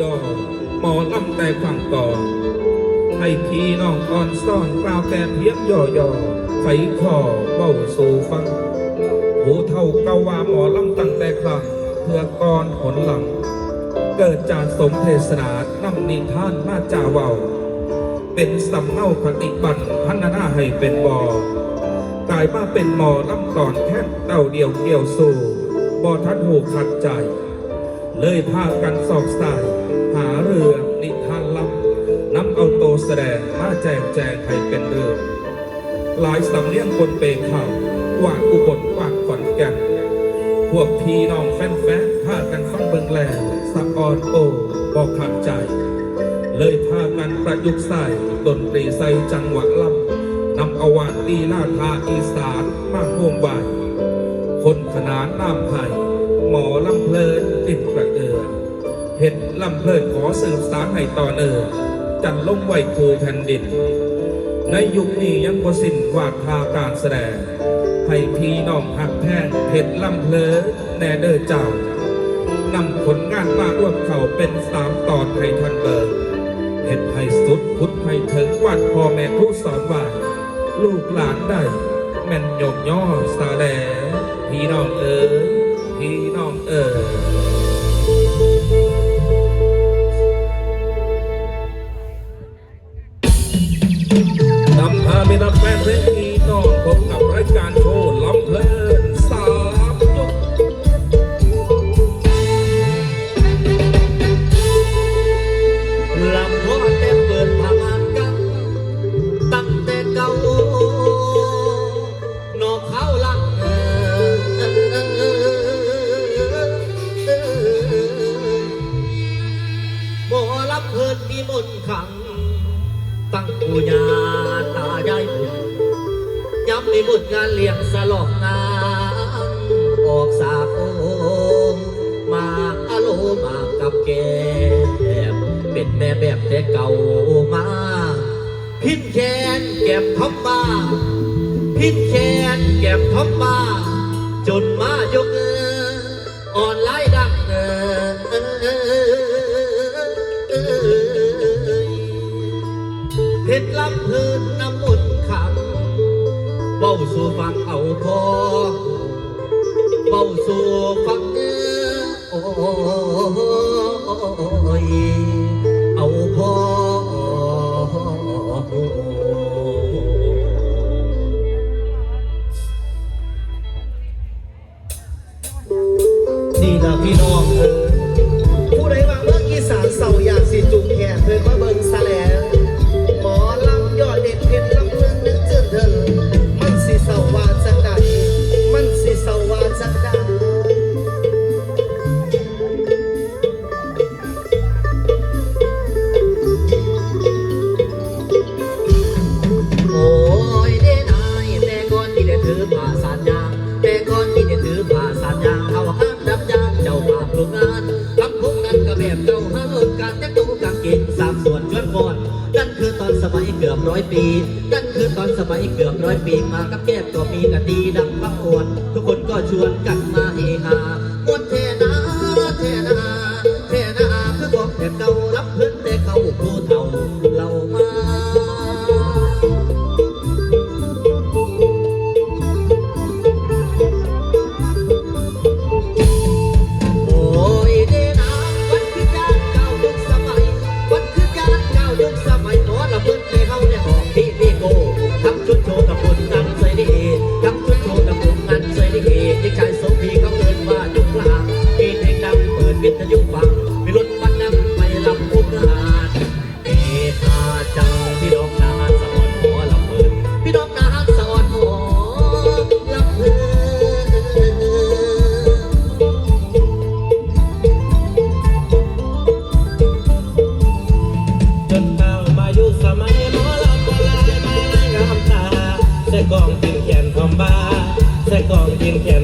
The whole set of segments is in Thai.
ย่อหมอลำแต่ฝั่งก่อนให้พี่น้องอ่อนซ่อนกล่าวแต่เพียงย่อย่อไฟคอเบ้าสู่ฟังผู้เท่าเกาว่าหมอลำตั้งแต่ครั้งเพื่อก่อนผลหลัง เกิดจากสมเทศนานำนิทานมาจาเวาเป็นสำเนาคติบันพันนาให้เป็นบอกลายมาเป็นหมอลำก่อนแค่เต่าเดียวเกี่ยวสู่บอทัดหูขัดใจ เลยพากันสอบสาย แจกแจงให้เป็นเรื่อง หลายสำเนียงบนเปข่าววาดอุบลวาดขอนแก่นพวกพี่น้องแฟนๆพากันฟังเบิงแลสะออนโอบอกขัดใจ เลยพากันประยุกต์ใส่ดนตรีใส่จังหวะลำนำอวานลีลาทาอีสานมาห่วงบ่ายคนขนานน้ำไผ่หมอลำเพลินติดกระเอือเห็นลำเพลินขอสืบสารให้ต่อเนื่อง จันลงไหวภูแผ่นดิน ในยุคนี้ยังบ่สิ้นวาดทาการแสดง ให้พี่น้องหักแพงเห็นลำเพลินแน่เด้อเจ้านำผลงานมารวบเข้าเป็นสามตอนให้ทันเบิกเห็ดให้สุดพุทธให้ถึงวัดพ่อแม่ผู้สอนว่า ลูกหลานได้ แม่นยกย่อสาแลพี่น้องเอ๋ย ปูญาตายายบุญย้ำในบุญงานเลี้ยงสลองนางออกสาโองมาอโลมากับแกมเป็นแม่แบบแต่เก่ามาพินแคนแก็บทอมบ้าพินแคนแก็บทอมบ้าจนมา ยกเเพชรลำเพลินน้ำมนต์ขังเบาสู่ฟังเอาพอเบาสู่ฟังโอ้ยเอาพอนี่ละพี่น้อง กือบร้อยปีนั่นคือตอนสมัยเกือบร้อยปีมากับแก้มก็มีกะตีดังพระโอนทุกคนก็ชวนกันมาเฮฮามวนเทนา I Tekong in Canada.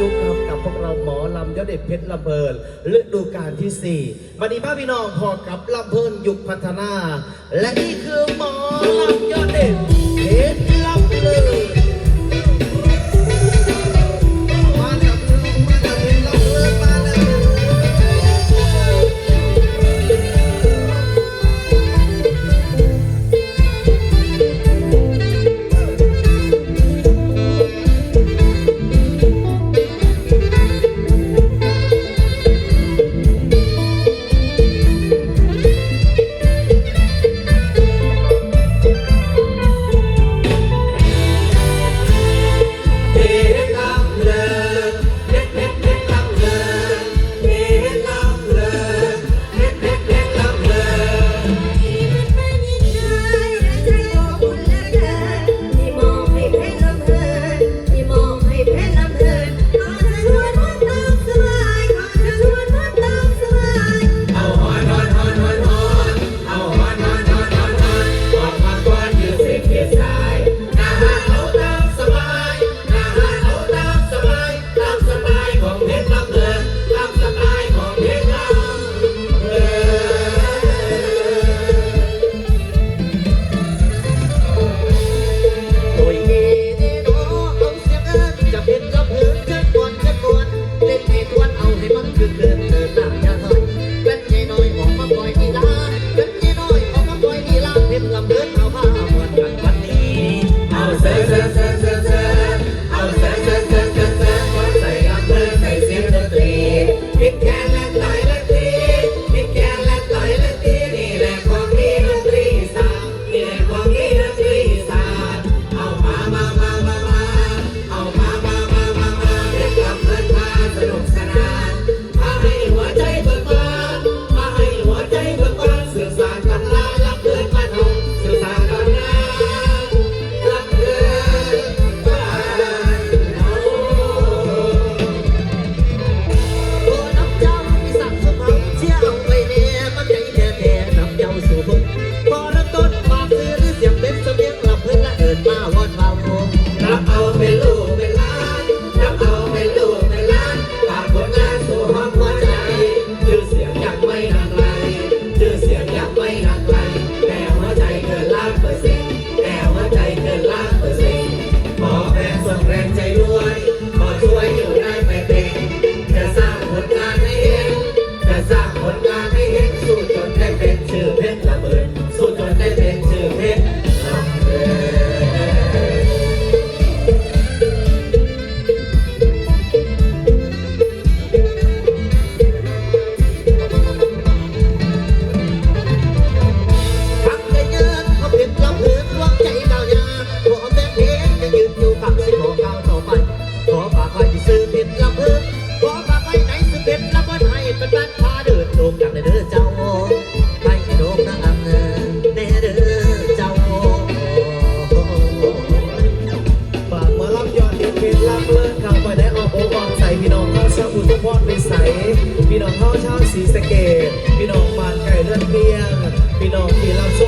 ยุคครับกับพวกเราหมอลำยอดเด็ดเพชรลำเพลินฤดูกาลที่สี่วันนี้พ่อพี่น้องพอกับลำเพลินยุคพัฒนา และนี่คือหมอลำยอดเด็ดเพชร พ่อชาวศรีสเกตพี่น้องฟานไก่เลือดเพียง พี่น้องที่รับชม